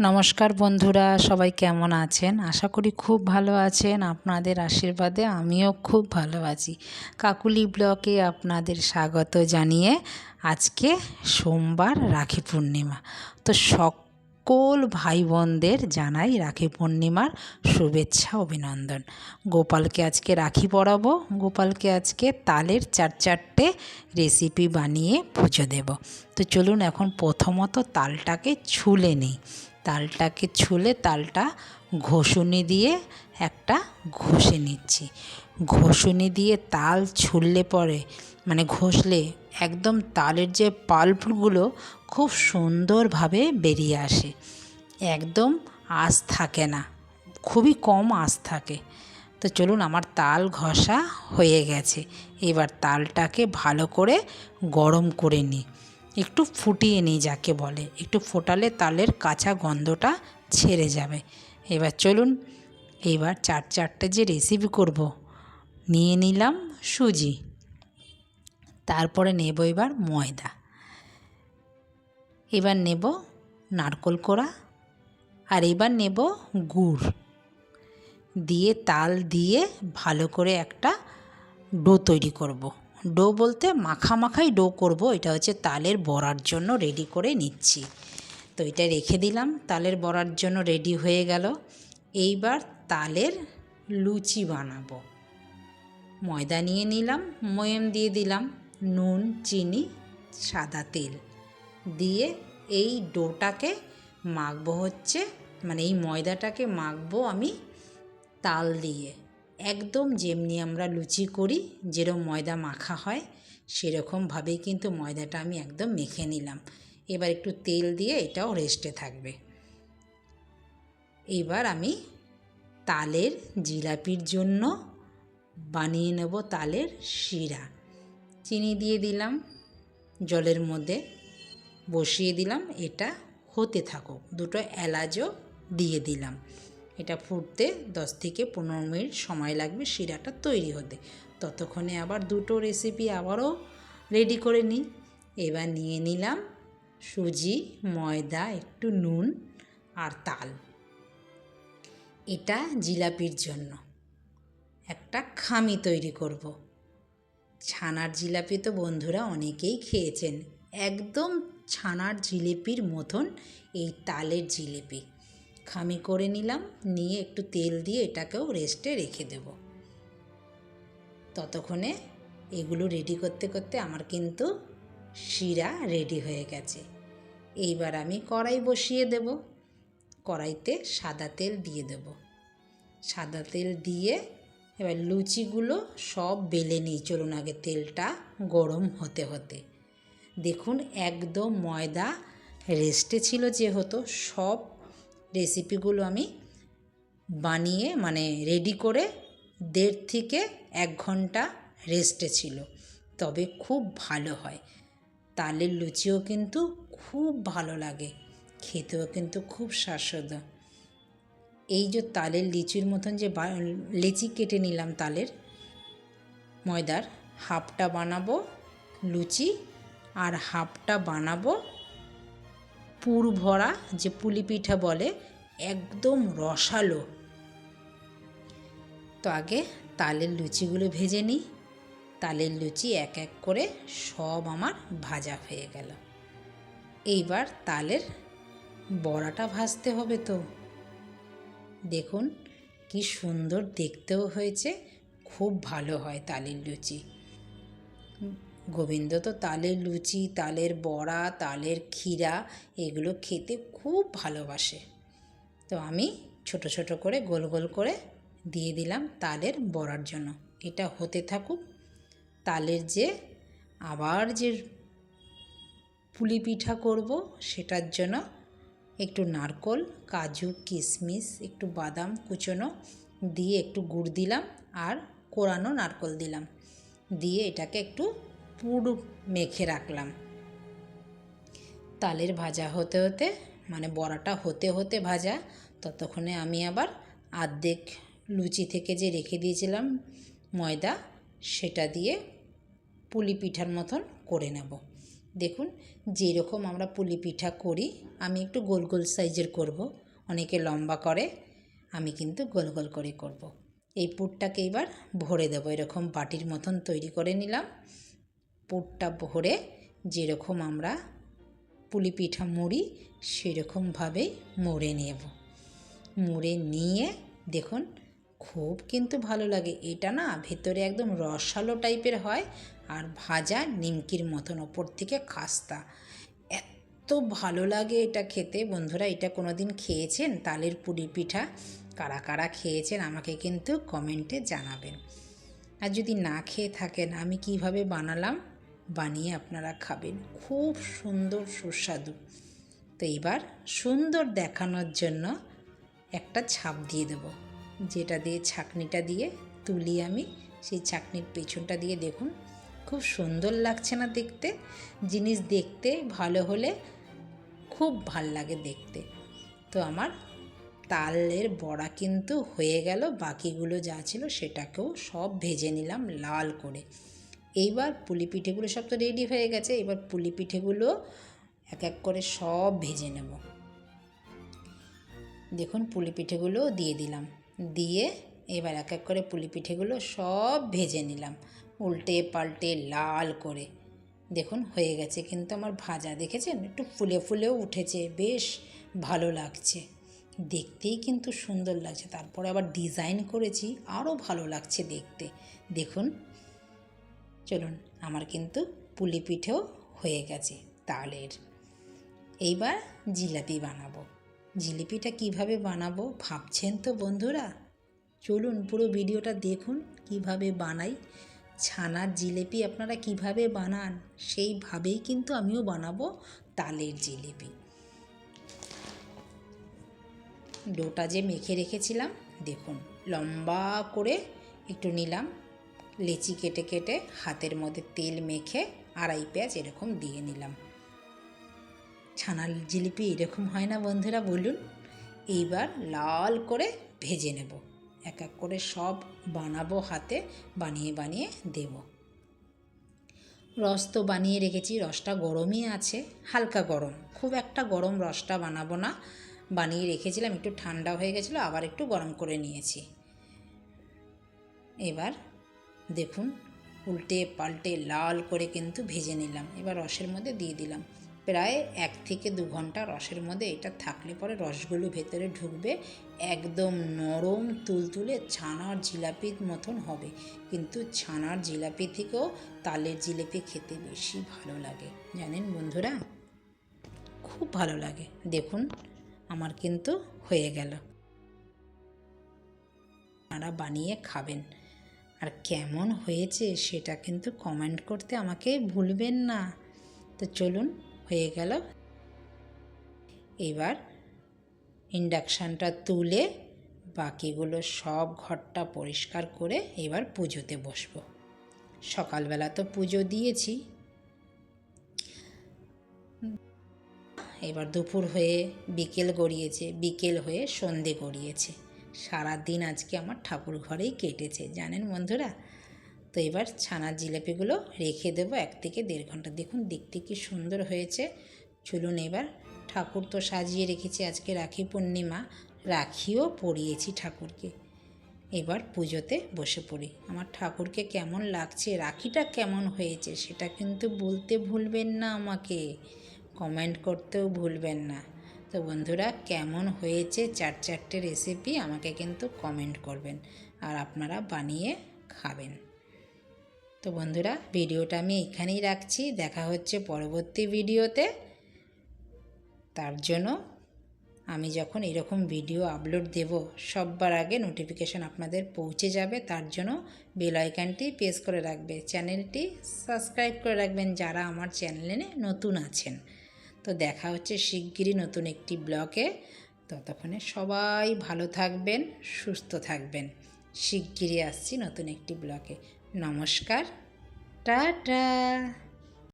নমস্কার বন্ধুরা, সবাই কেমন আছেন? আশা করি খুব ভালো আছেন। আপনাদের আশীর্বাদে আমিও খুব ভালো আছি। কাকুলি ব্লকে আপনাদের স্বাগত জানিয়ে আজকে সোমবার রাখি পূর্ণিমা। তো সকল ভাই বোনদের জানাই রাখি পূর্ণিমার শুভেচ্ছা, অভিনন্দন। গোপালকে আজকে রাখি পরাবো, গোপালকে আজকে তালের চার চারটে রেসিপি বানিয়ে পুজো দেব। তো চলুন এখন প্রথমত তালটাকে ছুলে নিই। তালটাকে ছুলে তালটা ঘষুনি দিয়ে একটা ঘষে নিচ্ছি। ঘষুনি দিয়ে তাল ছুললে পরে মানে ঘষলে একদম তালের যে পাল্পগুলো খুব সুন্দরভাবে বেরিয়ে আসে। একদম আঁশ থাকে না, খুবই কম আঁশ থাকে। তো চলুন আমার তাল ঘষা হয়ে গেছে। এবার তালটাকে ভালো করে গরম করে নিই। একটু ফুটিয়ে নিই যাকে বলে। একটু ফোটালে তালের কাঁচা গন্ধটা ছেড়ে যাবে। এবার চলুন এবার চার চারটে যে রেসিপি করব, নিয়ে নিলাম সুজি। তারপরে নেব এবার ময়দা। এবার নেব নারকোল কোড়া আর এবার নেব গুড়। দিয়ে তাল দিয়ে ভালো করে একটা ডো তৈরি করব। ডো বলতে মাখা মাখাই ডো করব, এটা হচ্ছে তালের বড়ার জন্য রেডি করে নিচ্ছি। তো এটা রেখে দিলাম, তালের বড়ার জন্য রেডি হয়ে গেল। এইবার তালের লুচি বানাবো। ময়দা নিয়ে নিলাম, ময়ম দিয়ে দিলাম, নুন, চিনি, সাদা তেল। দিয়ে এই ডোটাকে মাখবো হচ্ছে মানে এই ময়দাটাকে মাখবো আমি তাল দিয়ে। একদম যেমনি আমরা লুচি করি যেরকম ময়দা মাখা হয়, সেরকমভাবেই কিন্তু ময়দাটা আমি একদম মেখে নিলাম। এবার একটু তেল দিয়ে এটাও রেস্টে থাকবে। এবার আমি তালের জিলাপির জন্য বানিয়ে নেব তালের শিরা। চিনি দিয়ে দিলাম, জলের মধ্যে বসিয়ে দিলাম, এটা হতে থাকুক। দুটো এলাচও দিয়ে দিলাম। এটা ফুটতে দশ থেকে পনেরো মিনিট সময় লাগবে শিরাটা তৈরি হতে। ততক্ষণে আবার দুটো রেসিপি আবারও রেডি করে নিই। এবার নিয়ে নিলাম সুজি, ময়দা, একটু নুন আর তাল। এটা জিলাপির জন্য। একটা খামি তৈরি করব। ছানার জিলাপি তো বন্ধুরা অনেকেই খেয়েছেন। একদম ছানার জিলিপির মতন এই তালের জিলিপি। খামি করে নিলাম, নিয়ে একটু তেল দিয়ে এটাকেও রেস্টে রেখে দেব। ততক্ষণে এগুলো রেডি করতে করতে আমার কিন্তু শিরা রেডি হয়ে গেছে। এইবার আমি কড়াই বসিয়ে দেব। কড়াইতে সাদা তেল দিয়ে দেব। সাদা তেল দিয়ে এবার লুচিগুলো সব বেলে নিই, চলুন আগে তেলটা গরম হতে হতে। দেখুন, একদম ময়দা রেস্টে ছিল যেহেতু, সব রেসিপিগুলো আমি বানিয়ে মানে রেডি করে দেড় থেকে এক ঘণ্টা রেস্টে ছিল। তবে খুব ভালো হয়। তালের লুচিও কিন্তু খুব ভালো লাগে। খেতেও কিন্তু খুব স্বাস্থ্য এই যে তালের লিচির মতন যে লেচি কেটে নিলাম তালের ময়দার, হাফটা বানাবো লুচি আর হাফটা বানাবো পুর ভরা যে পুলি পিঠা বলে, একদম রসালো। তো আগে তালের লুচিগুলো ভেজে নিই। তালের লুচি এক এক করে সব আমার ভাজা হয়ে গেল। এইবার তালের বড়াটা ভাজতে হবে তো। দেখুন কি সুন্দর দেখতেও হয়েছে, খুব ভালো হয় তালের লুচি। গোবিন্দ তো তালের লুচি, তালের বড়া, তালের ক্ষীরা এগুলো খেতে খুব ভালোবাসে। তো আমি ছোট ছোট করে গোল গোল করে দিয়ে দিলাম তালের বড়ার জন্য। এটা হতে থাকুক, তালের যে আবার যে পুলি পিঠা করব সেটার জন্য একটু নারকোল, কাজু, কিশমিশ, একটু বাদাম কুচোনো দিয়ে একটু গুড় দিলাম আর কোরানো নারকোল দিলাম। দিয়ে এটাকে একটু পুর মেখে রাখলাম। তালের ভাজা হতে হতে মানে বড়াটা হতে হতে ভাজা, ততক্ষণে আমি আবার আর্ধেক লুচি থেকে যে রেখে দিয়েছিলাম ময়দা, সেটা দিয়ে পুলি পিঠার মতন করে নেব। দেখুন, যেরকম আমরা পুলি পিঠা করি, আমি একটু গোল গোল সাইজের করব, অনেকে লম্বা করে, আমি কিন্তু গোল গোল করে করব। এই পুরটাকে এবার ভরে দেবো, এরকম বাটির মতন তৈরি করে নিলাম। পুরটা ভরে যেরকম আমরা পুলি পিঠা মুড়ি, সেরকমভাবেই মুড়ে নেব। মুড়ে নিয়ে দেখুন, খুব কিন্তু ভালো লাগে। এটা না ভেতরে একদম রসালো টাইপের হয় আর ভাজা নিমকির মতন, ওপর থেকে খাস্তা। এত ভালো লাগে এটা খেতে। বন্ধুরা, এটা কোনো দিন খেয়েছেন? তালের পুরি পিঠা কারা কারা খেয়েছেন আমাকে কিন্তু কমেন্টে জানাবেন। আর যদি না খেয়ে থাকেন, আমি কীভাবে বানালাম? বানিয়ে আপনারা খাবেন। খুব সুন্দর, সুস্বাদু। তো এবার সুন্দর দেখানোর জন্য একটা ছাপ দিয়ে দেবো। যেটা দিয়ে ছাকনিটা দিয়ে তুলি আমি, সেই ছাকনির পেছনটা দিয়ে দেখুন। খুব সুন্দর লাগছে না দেখতে। জিনিস দেখতে ভালো হলে খুব ভালো লাগে দেখতে। তো আমার তালের বড়া কিন্তু হয়ে গেল। বাকিগুলো যা ছিল সেটাকেও সব ভেজে নিলাম লাল করে। এইবার পুলি পিঠেগুলো সব তো রেডি হয়ে গেছে এবার পুলি পিঠেগুলো এক এক করে সব ভেজে নেব। দেখুন পুলি পিঠেগুলো দিয়ে দিলাম, দিয়ে এবার এক এক করে পুলি পিঠেগুলো সব ভেজে নিলাম, উল্টে পাল্টে লাল করে। দেখুন হয়ে গেছে কিন্তু আমার ভাজা, দেখেছেন? একটু ফুলে ফুলেও উঠেছে, বেশ ভালো লাগছে। দেখতেই কিন্তু সুন্দর লাগছে, তারপরে আবার ডিজাইন করেছি, আরও ভালো লাগছে দেখতে। দেখুন চলুন, আমার কিন্তু পুলি পিঠেও হয়ে গেছে তালের। এইবার জিলাপি বানাবো। জিলিপিটা কীভাবে বানাবো ভাবছেন তো বন্ধুরা? চলুন পুরো ভিডিওটা দেখুন, কীভাবে বানাই। ছানার জিলিপি আপনারা কীভাবে বানান, সেইভাবেই কিন্তু আমিও বানাবো তালের জিলিপি। ডোটা যে মেখে রেখেছিলাম, দেখুন, লম্বা করে একটু নিলাম। লেচি কেটে কেটে হাতের মধ্যে তেল মেখে আড়াই পেঁয়াজ এরকম দিয়ে নিলাম। ছানার জিলিপি এরকম হয় না বন্ধুরা, বলুন? এইবার লাল করে ভেজে নেব। এক এক করে সব বানাবো হাতে, বানিয়ে বানিয়ে দেব। রস তো বানিয়ে রেখেছি, রসটা গরমই আছে, হালকা গরম। খুব একটা গরম রসটা বানাবো না। বানিয়ে রেখেছিলাম, একটু ঠান্ডা হয়ে গেছিল, আবার একটু গরম করে নিয়েছি। এবার দেখুন, উল্টে পাল্টে লাল করে কিন্তু ভেজে নিলাম। এবার রসের মধ্যে দিয়ে দিলাম। প্রায় এক থেকে দু ঘণ্টা রসের মধ্যে এটা থাকলে পরে রসগুলো ভেতরে ঢুকবে, একদম নরম তুলতুলে ছানার জিলাপির মতন হবে। কিন্তু ছানার জিলাপি থেকেও তালের জিলিপি খেতে বেশি ভালো লাগে। জানেন বন্ধুরা? খুব ভালো লাগে। দেখুন, আমার কিন্তু হয়ে গেল। আপনারা বানিয়ে খাবেন। আর কেমন হয়েছে সেটা কিন্তু কমেন্ট করতে আমাকে ভুলবেন না। তো চলুন, হয়ে গেল। এবার ইন্ডাকশানটা তুলে বাকিগুলো সব ঘরটা পরিষ্কার করে এবার পুজোতে বসবো। সকালবেলা তো পুজো দিয়েছি। এবার দুপুর হয়ে বিকেল গড়িয়েছে, বিকেল হয়ে সন্ধে গড়িয়েছে। সারা দিন আজকে আমার ঠাকুর ঘরেই কেটেছে, জানেন বন্ধুরা? তো এবার ছানার জিলাপিগুলো রেখে দেবো এক থেকে দেড় ঘণ্টা। দেখুন, দেখতে কি সুন্দর হয়েছে। চলুন এবার ঠাকুর তো সাজিয়ে রেখেছি আজকে রাখি পূর্ণিমা, রাখিও পরিয়েছি ঠাকুরকে। এবার পুজোতে বসে পড়ি। আমার ঠাকুরকে কেমন লাগছে, রাখিটা কেমন হয়েছে, সেটা কিন্তু বলতে ভুলবেন না আমাকে। কমেন্ট করতেও ভুলবেন না। তো বন্ধুরা, কেমন হয়েছে চার চারটে রেসিপি আমাকে কিন্তু কমেন্ট করবেন আর আপনারা বানিয়ে খাবেন। তো বন্ধুরা, ভিডিওটা আমি এখানেই রাখছি। দেখা হচ্ছে পরবর্তী ভিডিওতে। তার জন্য আমি যখন এরকম ভিডিও আপলোড দেব, সববার আগে নোটিফিকেশান আপনাদের পৌঁছে যাবে। তার জন্য বেল আইকনটি প্রেস করে রাখবে। চ্যানেলটি সাবস্ক্রাইব করে রাখবেন যারা আমার চ্যানেলে নতুন আছেন। তো দেখা হচ্ছে শিগগিরই নতুন একটি ব্লগে। ততক্ষণে সবাই ভালো থাকবেন, সুস্থ থাকবেন। শিগগিরই আসছি নতুন একটি ব্লকে নমস্কার, টাটা।